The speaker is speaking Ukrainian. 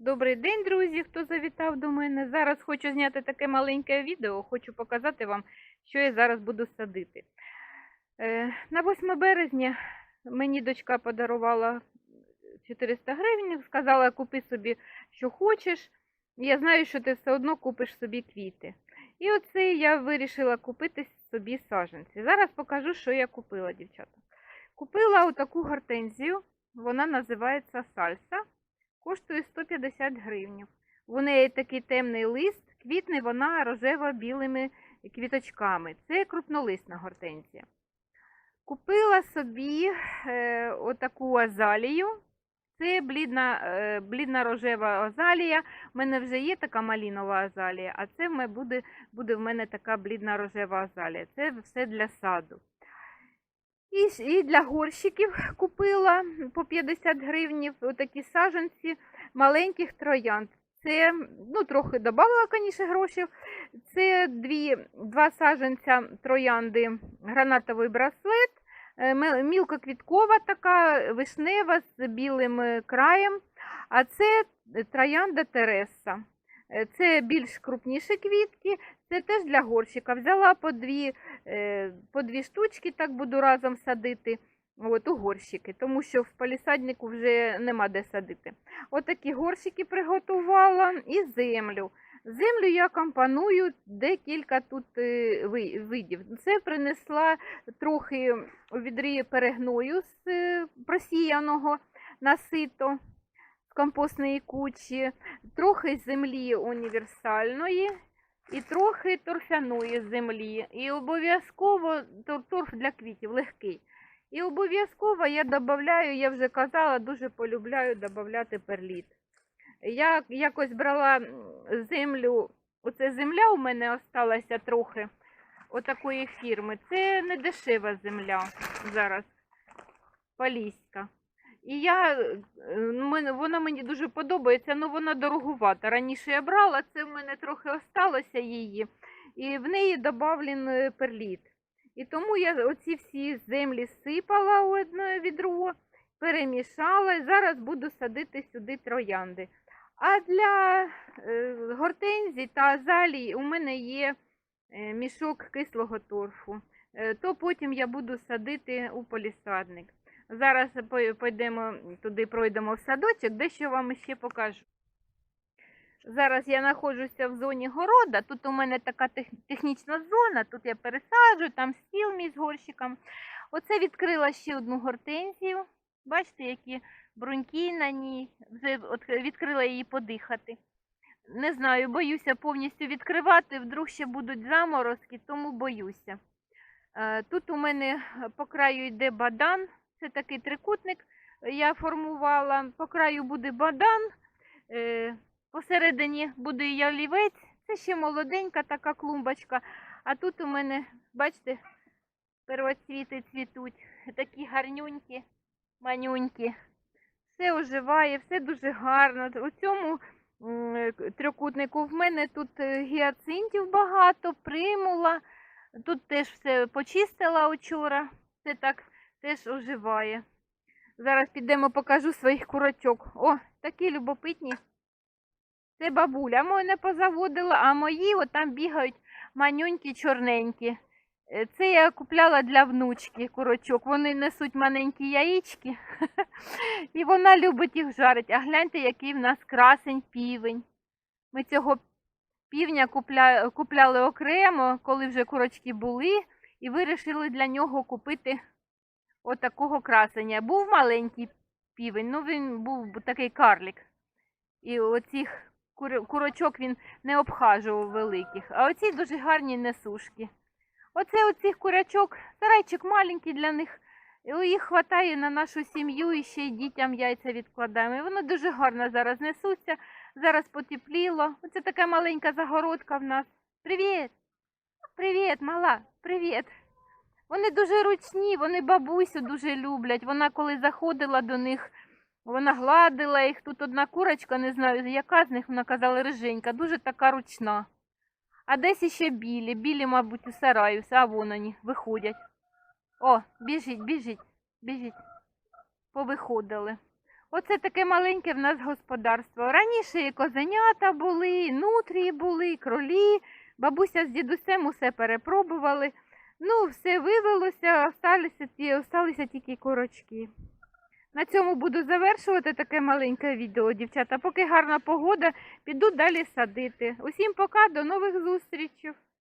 Добрий день, друзі, хто завітав до мене. Зараз хочу зняти таке маленьке відео, хочу показати вам, що я зараз буду садити. Е, На 8 березня мені дочка подарувала 400 гривень, сказала, купи собі, що хочеш. Я знаю, що ти все одно купиш собі квіти. І оце я вирішила купити собі саджанці. Зараз покажу, що я купила, дівчата. Купила отаку гортензію, вона називається сальса коштує 150 гривень. У неї такий темний лист, квітне вона рожево-білими квіточками. Це крупнолисна гортензія. Купила собі е, отаку азалію. Це блідна, е, блідна рожева азалія. У мене вже є така малінова азалія, а це в буде, буде в мене така блідна рожева азалія. Це все для саду. І, і для горщиків купила по 50 гривень отакі саджанці маленьких троянд. Це, ну, трохи додала, звісно, грошей. Це дві, два саджанця троянди гранатовий браслет, е, мел- мілкоквіткова така, вишнева з білим е, краєм. А це троянда Тереса. Е, Це більш крупніші квітки, це теж для горщика. Взяла по дві, е, по дві штучки, так буду разом садити от, у горщики, тому що в палісаднику вже нема де садити. Отакі горщики приготувала і землю. Землю я компоную декілька тут е, видів. Це принесла трохи у перегною з просіяного на сито компостної кучі, трохи землі універсальної і трохи торфяної землі. І обов'язково торф для квітів легкий. І обов'язково я додаю, я вже казала, дуже полюбляю додати перліт. Я якось брала землю, оце земля у мене осталася трохи отакої фірми. Це не дешева земля зараз, поліська. І я, е, ну, вона мені дуже подобається, але вона дорогувата. Раніше я брала, це в мене трохи осталося її, і в неї додавлений перліт. І тому я оці всі землі сипала у одне відро, перемішала і зараз буду садити сюди троянди. А для е, гортензій та азалій у мене є е, мішок кислого торфу. То потім я буду садити у полісадник. Зараз пойдемо туди, пройдемо в садочок, дещо вам ще покажу. Зараз я знаходжуся в зоні города. Тут у мене така технічна зона, тут я пересаджую, там стіл мій з горщиком. Оце відкрила ще одну гортензію. Бачите, які бруньки на ній. Вже відкрила її подихати. Не знаю, боюся повністю відкривати, вдруг ще будуть заморозки, тому боюся. Е, Тут у мене по краю йде бадан, це такий трикутник я формувала. По краю буде бадан, е, посередині буде ялівець. Це ще молоденька така клумбочка. А тут у мене, бачите, первоцвіти цвітуть. Такі гарнюнькі, манюнькі. Все оживає, все дуже гарно. У цьому е, трикутнику в мене тут е, гіацинтів багато, примула. Тут теж все почистила вчора. Це так теж оживає. Зараз підемо покажу своїх курочок. О, такі любопитні. Це бабуля мене позаводила, а мої отам бігають манюнькі, чорненькі. Е, Це я купляла для внучки курочок. Вони несуть маленькі яєчки. І вона любить їх жарити. А гляньте, який в нас красень півень. Ми цього півня купля... купляли окремо, коли вже курочки були, і вирішили для нього купити отакого красення. Був маленький півень, ну він був такий карлик. І оцих кур- курочок він не обхажував великих. А оці дуже гарні несушки. Оце оцих курячок, сарайчик маленький для них. Їх вистачає на нашу сім'ю і ще й дітям яйця відкладаємо. І вони дуже гарно зараз несуться. Зараз потепліло. Оце така маленька загородка в нас. Привіт! Привіт, мала! Привіт! Вони дуже ручні, вони бабусю дуже люблять. Вона коли заходила до них, вона гладила їх. Тут одна курочка, не знаю, яка з них, вона казала риженька, дуже така ручна. А десь іще білі. Білі, мабуть, у сараю, а вон вони виходять. О, біжіть, біжіть, біжіть. Повиходили. Оце таке маленьке в нас господарство. Раніше і козенята були, і нутрії були, і кролі. Бабуся з дідусем усе перепробували. Ну, все вивелося, осталися, осталися тільки корочки. На цьому буду завершувати таке маленьке відео, дівчата. Поки гарна погода, піду далі садити. Усім пока, до нових зустрічей.